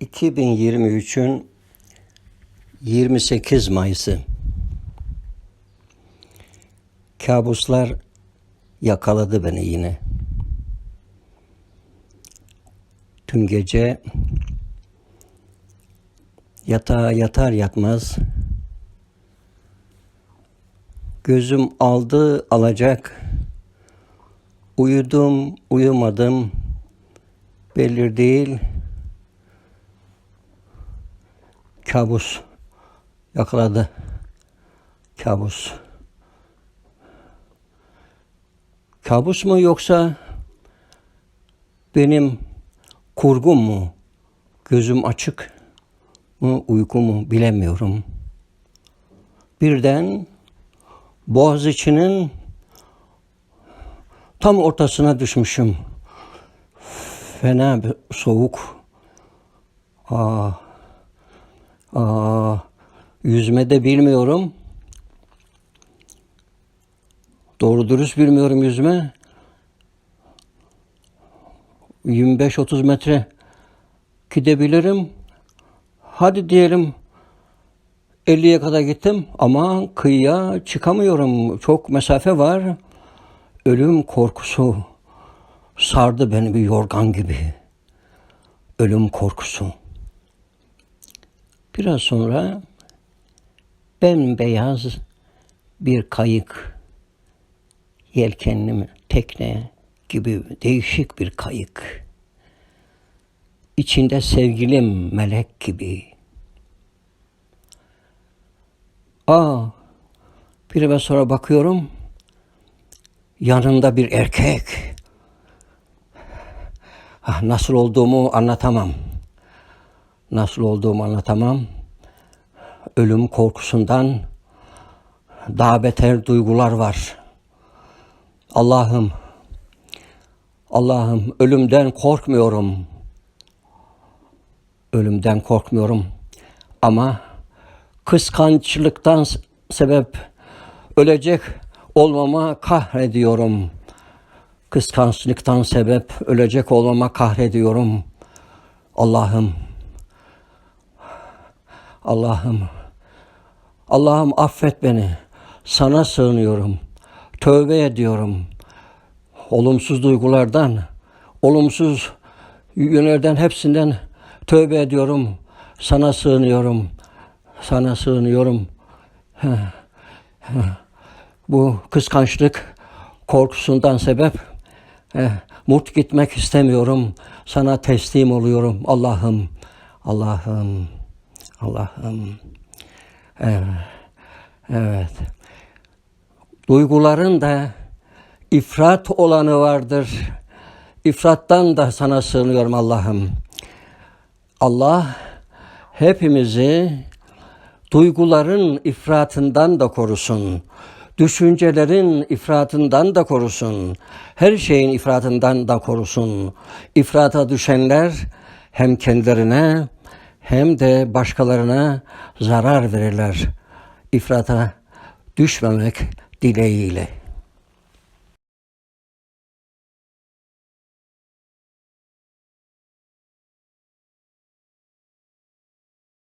2023'ün 28 Mayıs'ı. Kabuslar yakaladı beni yine. Tüm gece yatağa yatar yatmaz gözüm aldı alacak uyudum uyumadım belli değil kabus yakaladı kabus. Kabus mu yoksa benim kurgum mu? Gözüm açık mı uyku mu bilemiyorum. Birden Boğaziçi'nin tam ortasına düşmüşüm. Fena bir soğuk. Aa, aa, yüzme de bilmiyorum. Doğru dürüst bilmiyorum yüzme. 25-30 metre gidebilirim. Hadi diyelim 50'ye kadar gittim ama kıyıya çıkamıyorum. Çok mesafe var. Ölüm korkusu sardı beni bir yorgan gibi. Ölüm korkusu. Biraz sonra bembeyaz bir kayık yelkenli mi tekne gibi değişik bir kayık. İçinde sevgilim melek gibi. Aa, bir eve sonra bakıyorum, yanında bir erkek. Ah, nasıl olduğumu anlatamam. Nasıl olduğumu anlatamam. Ölüm korkusundan daha beter duygular var. Allah'ım, Allah'ım ölümden korkmuyorum. Ölümden korkmuyorum. Ama kıskançlıktan sebep ölecek olmama kahrediyorum. Kıskançlıktan sebep ölecek olmama kahrediyorum. Allah'ım, Allah'ım, Allah'ım affet beni. Sana sığınıyorum. Tövbe ediyorum. Olumsuz duygulardan, olumsuz yönlerden hepsinden tövbe ediyorum. Sana sığınıyorum. Sana sığınıyorum. Bu kıskançlık korkusundan sebep mut gitmek istemiyorum. Sana teslim oluyorum. Allah'ım, Allah'ım, Allah'ım. Evet, evet. Duyguların da ifrat olanı vardır. İfrattan da sana sığınıyorum Allah'ım. Allah hepimizi duyguların ifratından da korusun. Düşüncelerin ifratından da korusun. Her şeyin ifratından da korusun. İfrata düşenler hem kendilerine hem de başkalarına zarar verirler. İfrata düşmemek dileğiyle.